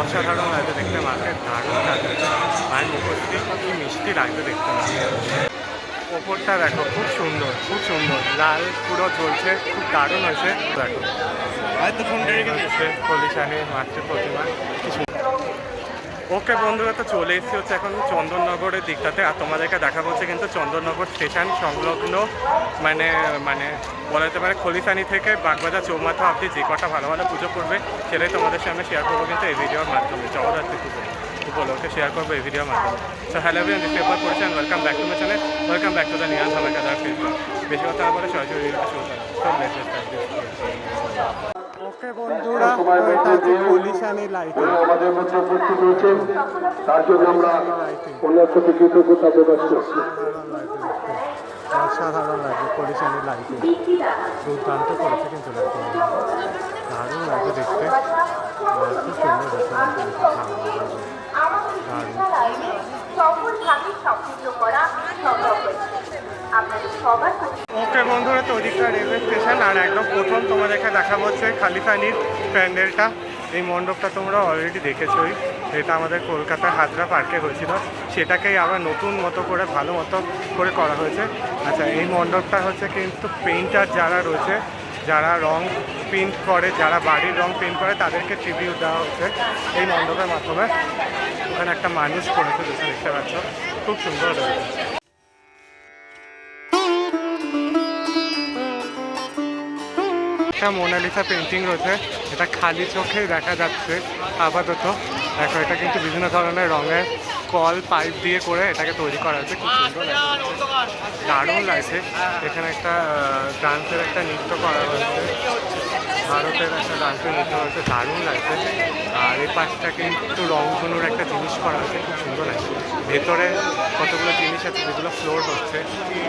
অসাধারণ লাগছে দেখতে মাকে দারুণ লাগছে। মায়ের মুখোশটি কি মিষ্টি লাগছে দেখতে মাকে ওপরটা দেখো খুব সুন্দর খুব সুন্দর। লাল পুরো জ্বলছে খুব দারুণ হয়েছে। দেখো। হয়তো কলিশানি মাতৃ প্রতিমা সুন্দর। ওকে বন্ধুরা তো চলে এসেছি হচ্ছে এখন চন্দননগরের দিকটাতে। আর তোমাদেরকে দেখা করছে কিন্তু চন্দননগর স্টেশন সংলগ্ন মানে মানে বলা যেতে পারে খলিসানি থেকে বাগবাজার চৌমাথা আপনি যে কটা ভালো ভালো পুজো করবে, সেটাই তোমাদের সামনে শেয়ার করব কিন্তু এই ভিডিওর মাধ্যমে। জগদ্ধাত্রী পুজো উপলক্ষে শেয়ার করব এই ভিডিওর মাধ্যমে। So hello everyone this paper পড়ছেন welcome back to my channel welcome back to the নিয়ান ধামাকাদার ফেসবুক বেশি কথা বলে সরাসরি শুরু করা ওকে বন্ধুরা এটা খলিশানি লাইটিং আমাদের মধ্যে উপস্থিত হয়েছেন তার জন্য আমরা ওনার প্রতি কৃতজ্ঞতা প্রকাশ করছি। অসাধারণ লাইটিং দুর্দান্ত কিন্তু দারুণ দেখতে। খুব সুন্দর দারুণ হয়েছে। ওকে ওদিকটা রেলওয়ে স্টেশন আর একদম প্রথম তোমাদেরকে দেখাবো হচ্ছে খালিফানির প্যান্ডেলটা এই মণ্ডপটা তোমরা অলরেডি দেখেছোই এটা আমাদের কলকাতার হাজরা পার্কে হয়েছিল। সেটাকেই আবার নতুন মতো করে, ভালো মতো করে করা হয়েছে। আচ্ছা এই মণ্ডপটা হচ্ছে কিন্তু পেইন্টার যারা রয়েছে, যারা রং পেন্ট করে, যারা বাড়ির রং পেন্ট করে, তাদেরকে ট্রিবিউট দেওয়া হচ্ছে এই মণ্ডপের মাধ্যমে। ওখানে একটা মানুষ করেছে দেখতে পাচ্ছ। খুব সুন্দর রয়েছে। একটা মোনালিসা পেন্টিং রয়েছে। এটা খালি চোখেই দেখা যাচ্ছে, আপাতত। দেখো, এটা কিন্তু বিভিন্ন ধরনের রঙের কল, পাইপ দিয়ে করে এটাকে তৈরি করা হয়েছে। খুব সুন্দর দারুণ লাগছে। এখানে একটা ডান্সের একটা নৃত্য করা হয়েছে। ভারতের একটা ডান্সের নৃত্য হয়েছে। দারুণ লাগছে। আর এই পাশটা কিন্তু রং রংধনুর একটা জিনিস করা হয়েছে। খুব সুন্দর লাগছে। ভেতরে কতগুলো জিনিস আছে, যেগুলো ফ্লোর হচ্ছে,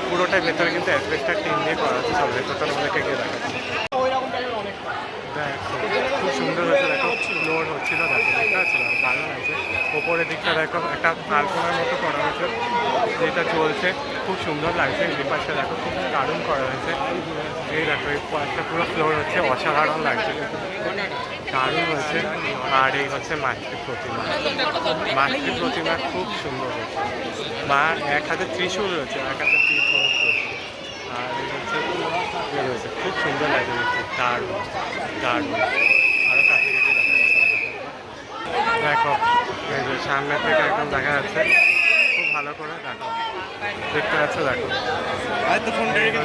পুরোটাই ভেতরে কিন্তু অ্যাসবেস্টার টিন দিয়ে করা হচ্ছে। সব ভেতরটা অনেকে গিয়ে দেখাচ্ছে দেখো খুব সুন্দর হয়েছে দেখো হচ্ছিল দেখো দেখতে পাচ্ছিল দারুণ আছে ওপরের দিকটা দেখো, একটা আলপনার মতো করা হয়েছে, যেটা চলছে, খুব সুন্দর লাগছে, এই পাশটা দেখো, খুব দারুণ করা হয়েছে। এই দেখো, এই পাশটা পুরো ফ্লোর হচ্ছে, অসাধারণ লাগছে। দারুণ হয়েছে, আর এই হচ্ছে মাতৃ প্রতিমা। মাতৃ প্রতিমা খুব সুন্দর হয়েছে। মা, এক হাতে ত্রিশূল রয়েছে এক হাতে ত্রিশূল আর এই হচ্ছে খুব সুন্দর লাগে দেখতে। দারুণ দারুণ আরও কাছে কাছে দেখা যাচ্ছে দেখো এই যে সামনের থেকে একদম দেখা যাচ্ছে খুব ভালো করে দেখো। দেখতে পাচ্ছ দেখো।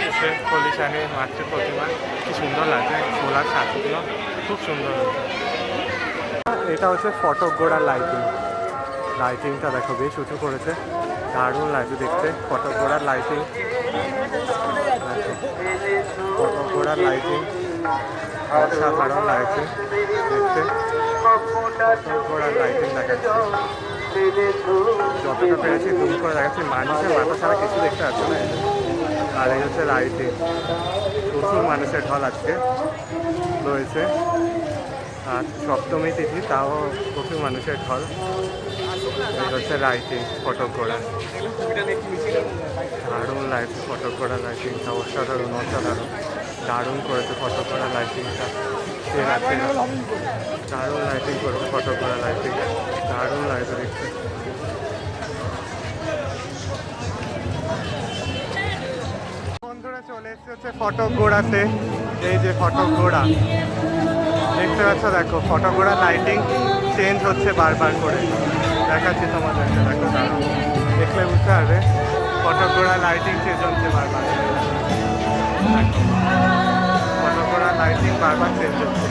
হচ্ছে কলিশানি মাতৃ প্রতিমা। কি সুন্দর লাগছে সোলার সাথীগুলো খুব সুন্দর এটা হচ্ছে ফটক গোড়ার লাইটিং লাইটিংটা দেখো বেশ উঁচু করেছে। দারুণ লাগছে দেখতে ফটক গোড়ার লাইটিং ফটক গোড়ার লাইটিং অসাধারণ লাগছে দেখতে। লাইটিং যতটা পেরেছি জুম করে দেখাচ্ছি। মানুষের মাথা ছাড়া কিছু দেখতে পাচ্ছে না আর এই হচ্ছে লাইটিং প্রচুর মানুষের ঢল আজকে রয়েছে। আজ সপ্তমী তিথি, তাও প্রচুর মানুষের ঢল। হচ্ছে লাইটিং ফটক গোড়া দারুণ লাগছে ফটক গোড়া লাইটিংটা অসাধারণ অসাধারণ। দারুণ করেছে ফটো গোড়া লাইটিংটা দারুণ লাইটিং করেছে ফটো গোড়া লাইটিং দারুণ চলে হচ্ছে গোড়াতে এই যে দেখতে পাচ্ছ, দেখো লাইটিং চেঞ্জ হচ্ছে বারবার করে। দেখো দাঁড়াও দেখলে বুঝতে পারবে ফটো লাইটিং চেঞ্জ হচ্ছে বারবার গোড়া লাইটিং বারবার চেঞ্জ হচ্ছে।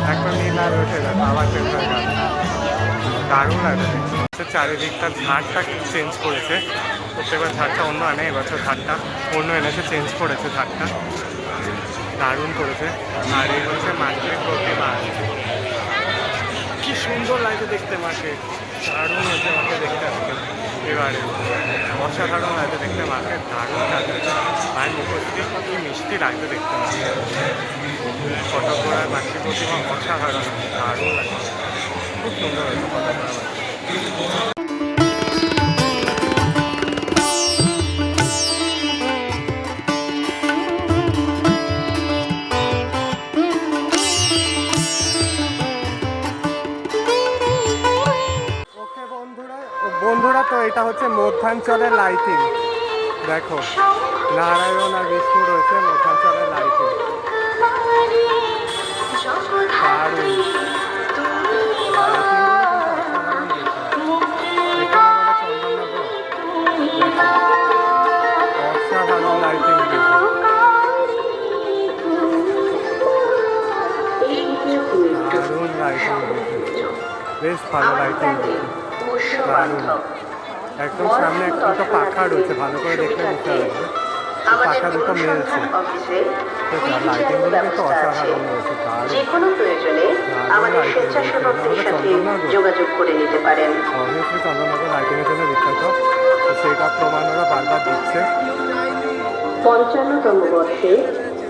লাগছে। নীল আর উঠে গেছে আবার চেঞ্জ দারুণ লাগে দেখতে। চারিদিকটা ঝাড়টা চেঞ্জ করেছে। প্রত্যেকবার ঝাড়টা অন্য আনে এবছর ঝাড়টা অন্য এনেছে চেঞ্জ করেছে ঝাড়টা। দারুণ করেছে। আর এই হচ্ছে মাছের প্রতিমা কি সুন্দর লাগে দেখতে মাকে দারুণ হয়েছে মাকে দেখতে। আজকে এবারে অসাধারণ লাগছে দেখতে, মাকে দারুণ লাগছে। মায়ের মুখোশটি কি মিষ্টি লাগছে দেখতে, মাকে। ফটো করার মাছের প্রতিমা অসাধারণ, দারুণ লাগছে। খুব সুন্দর হয়েছে ফটো এটা হচ্ছে মধ্যাঞ্চলের লাইটিং। দেখো, নারায়ণ আর বিষ্ণু রয়েছে মধ্যাঞ্চলের লাইটিং। লাইটিং লাইটিং বেশ ভালো লাইটিং দারুণ। একদম সামনে একটা দুটো পাখা রয়েছে ভালো করে দেখলে বুঝতে পারবে। পাখা দুটো মিলছে লাইটিংগুলো কিন্তু অসাধারণ রয়েছে দারুণ যে কোনো প্রয়োজনে আমাদের স্বেচ্ছাসেবকদের সাথে যোগাযোগ করে নিতে পারেন। অবভিয়াসলি চন্দ্রনগর লাইটিংয়ের জন্য বিখ্যাত। তো সেটা প্রমাণ ওরা বারবার দিচ্ছে। পঞ্চান্নতম বর্ষে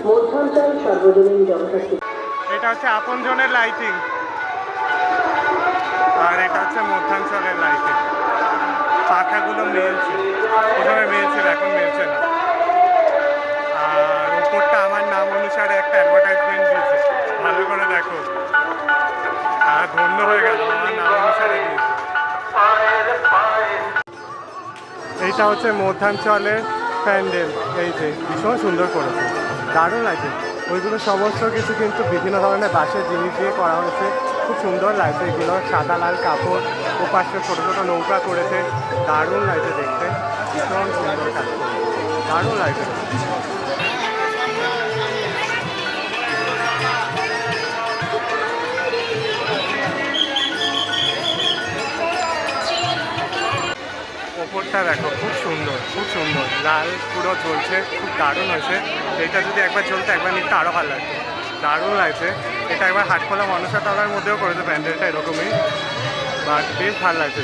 মধ্যাঞ্চল সর্বজনীন জনশক্তি এটা হচ্ছে আপনজনের লাইটিং আর এটা হচ্ছে মধ্যাঞ্চলের লাইটিং এইটা হচ্ছে মধ্যাঞ্চলের প্যান্ডেল। এই যে, ভীষণ সুন্দর করেছে। দারুণ লাগছে। ওইগুলো সমস্ত কিছু কিন্তু বিভিন্ন ধরনের বাঁশের জিনিস দিয়ে করা হয়েছে। খুব সুন্দর লাগছে এগুলো। সাদা, লাল কাপড় ও পাশে ছোটো ছোটো নৌকা করেছে। দারুণ লাগছে দেখতে। ভীষণ সুন্দর কাজ দারুণ লাগছে। ওপরটা দেখো, খুব সুন্দর খুব সুন্দর। লাল পুরো জ্বলছে, খুব দারুণ হয়েছে। এটা যদি একবার চলতো একবার নিতে আরও ভালো লাগতো। দারুণ লাগছে। এটা একবার হাটখোলা মনসা তলার মধ্যেও করেছে প্যান্ডেলটা এরকমই। বাট বেশ ভালো লাগছে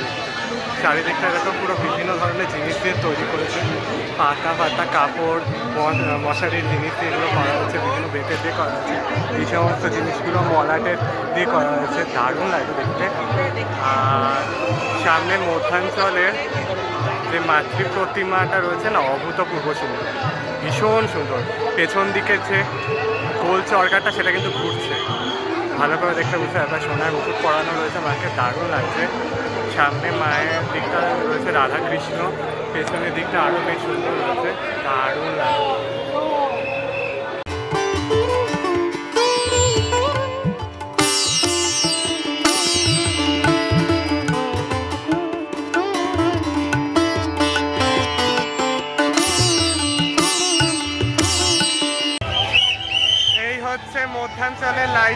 চারিদিকটা দেখো, পুরো বিভিন্ন ধরনের জিনিস দিয়ে তৈরি করেছে। পাতা পাতা, কাপড় মশারির জিনিস দিয়ে এগুলো করা হয়েছে বিভিন্ন বেতের দিয়ে করা হয়েছে এই সমস্ত জিনিসগুলো মলাটের দিয়ে করা হয়েছে। দারুণ লাগে দেখতে। আর সামনে মধ্যাঞ্চলের যে মাতৃ প্রতিমাটা রয়েছে না, অভূতপূর্ব সুন্দর। ভীষণ সুন্দর। পেছন দিকে যে গোল চরকাটা, সেটা কিন্তু ঘুরছে। ভালো করে দেখতে বুঝতে একবার সোনার মুকুট পরানো রয়েছে, মাকে দারুণ লাগছে। সামনে মায়ের দিকটা রয়েছে রাধাকৃষ্ণ, পেছনের দিকটা আরও বেশ সুন্দর রয়েছে, দারুণ লাগছে।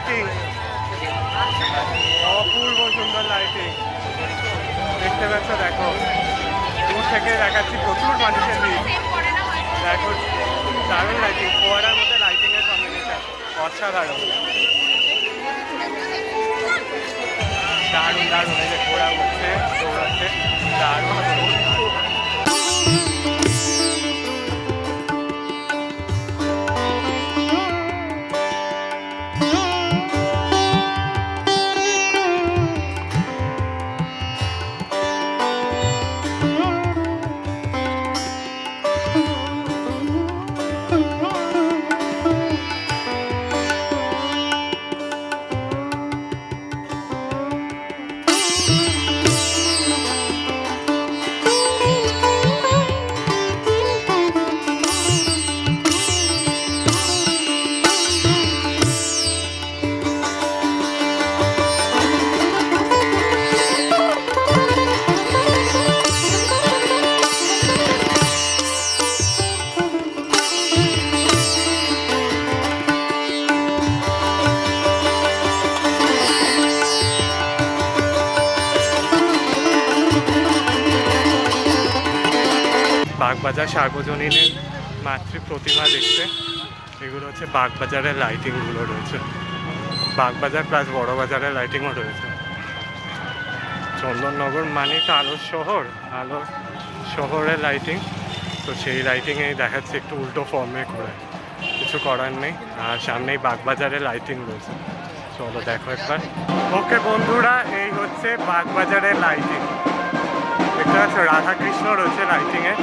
লাইটিং অপূর্ব সুন্দর লাইটিং দেখতে পাচ্ছ, দেখো। দূর থেকে দেখাচ্ছি প্রচুর মানুষের ভিড়। দেখো, দারুণ লাইটিং ফোয়ারার মধ্যে লাইটিং এর কম্বিনেশন অসাধারণ। দারুণ দারুণ। এই যে ঘোড়া উঠছে দৌড়াচ্ছে। দারুণ। বাগবাজার সার্বজনীনের মাতৃ প্রতিমা দেখতে। এগুলো হচ্ছে বাগবাজারের লাইটিংগুলো রয়েছে। বাগবাজার প্লাস বড় বাজারের লাইটিংও রয়েছে। চন্দননগর মানে তো আলোর শহর। আলোর শহরের লাইটিং তো সেই লাইটিংয়েই দেখাচ্ছে একটু উল্টো ফর্মে করে। কিছু করার নেই। আর সামনেই বাগবাজারের লাইটিং রয়েছে। চলো দেখো একবার। ওকে বন্ধুরা, এই হচ্ছে বাগবাজারের লাইটিং দেখতে পাচ্ছ রাধা কৃষ্ণ রয়েছে লাইটিং এ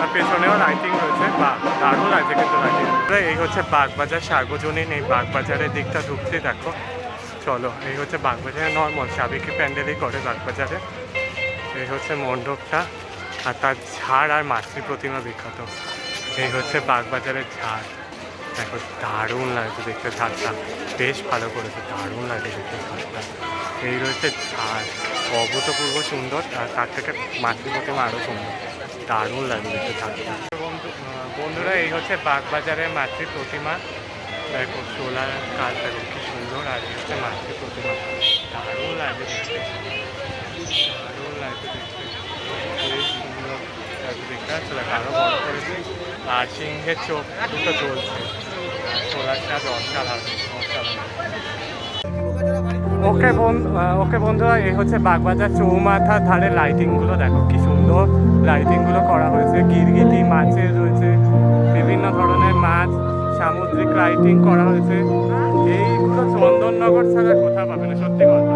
আর পেছনেও লাইটিং রয়েছে, বা দারুণ লাগছে কিন্তু লাইটিং এই হচ্ছে বাগবাজার, সার্বজনীন এই বাগবাজারের দিকটা ঢুকতে দেখো। চলো, এই হচ্ছে বাগবাজারে নর্মাল সাবেকি প্যান্ডেলই করে বাগবাজারে। এই হচ্ছে মণ্ডপটা, আর তার ঝাড় আর মাতৃ প্রতিমা বিখ্যাত। এই হচ্ছে বাগবাজারের ঝাড়। দেখো, দারুণ লাগছে দেখতে, ঝাড়টা বেশ ভালো করেছে, দারুণ লাগে দেখতে ঝাড়টা। এই রয়েছে ঝাড়, অভূতপূর্ব সুন্দর, আর তার থেকে মাতৃ প্রতিমা আরও সুন্দর। দারুণ লাগবে বন্ধুরা, এই হচ্ছে বাগবাজারের মাতৃ প্রতিমা। দেখো, সোলার কাজ দেখো কি সুন্দর, আর এই হচ্ছে মাতৃ প্রতিমা। দারুণ লাগবে দেখতে। দারুণ লাগবে দেখতে। সুন্দর আরও বড় করেছে। আর সিংহের চোখ দুটো চলছে সোলারটা অসাধারণ অসাধারণ। ওকে ওকে বন্ধুরা, এই হচ্ছে বাগবাজার চৌমাথার ধারে লাইটিংগুলো দেখো, কি সুন্দর লাইটিংগুলো করা হয়েছে। গিরগিটি, মাছের রয়েছে, বিভিন্ন ধরনের মাছ, সামুদ্রিক লাইটিং করা হয়েছে। এইগুলো চন্দননগর ছাড়া কোথাও পাবে না, সত্যি কথা।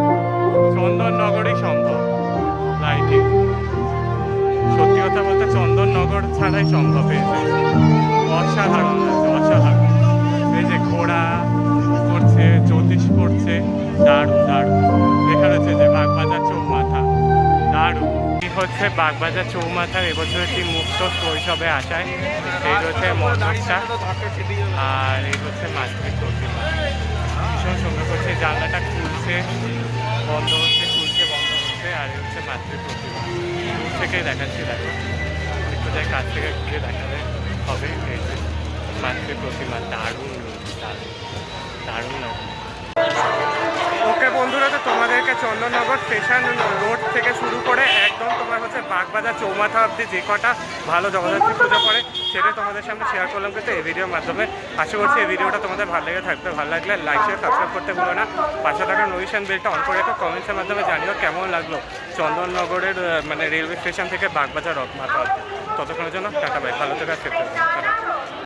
চন্দননগরই সম্ভব লাইটিং সত্যি কথা বলতে চন্দননগর ছাড়াই সম্ভব। অসাধারণ অসাধারণ। এই যে ঘোড়া করছে জ্যোতিষ করছে দারুণ দারুণ। লেখা রয়েছে যে বাগবাজার চৌমাথা। দারুণ। হচ্ছে বাগবাজার চৌমাথার এবছরের কি মুক্ত শৈশবে আসায়। এই হচ্ছে মন্দিরটা আর এই হচ্ছে মাতৃ প্রতিমা। ভীষণ সুন্দর করছে। জানলাটা খুলছে, বন্ধ হচ্ছে, খুলছে, বন্ধ হচ্ছে, আর এই হচ্ছে মাতৃ প্রতিমা। দূর থেকেই দেখাচ্ছি, দেখো। একটু যাই কাছ থেকে ঘুরে দেখালে হবে। এই যে মাতৃ প্রতিমা, দারুণ দারুণ। দারুণ ওকে বন্ধুরা, তো তোমাদেরকে চন্দননগর স্টেশন রোড থেকে শুরু করে একদম তোমার হচ্ছে বাগবাজার চৌমাথা অবধি যে কটা ভালো জগদ্ধাত্রী পুজো করে সেটা তোমাদের সামনে শেয়ার করলাম। কিন্তু এই ভিডিওর মাধ্যমে আশা করছি এই ভিডিওটা তোমাদের ভালো লেগে থাকবে। ভালো লাগলে লাইক শেয়ার সাবস্ক্রাইব করতে ভুলো না। পাশে থাকা নোটিফিকেশন বেলটা অন করে রেখো। কমেন্টসের মাধ্যমে জানিও কেমন লাগল চন্দননগরের মানে রেলওয়ে স্টেশন থেকে বাগবাজার মাথা অবধি। ততক্ষণের জন্য টাটা বাই ভালো থেকে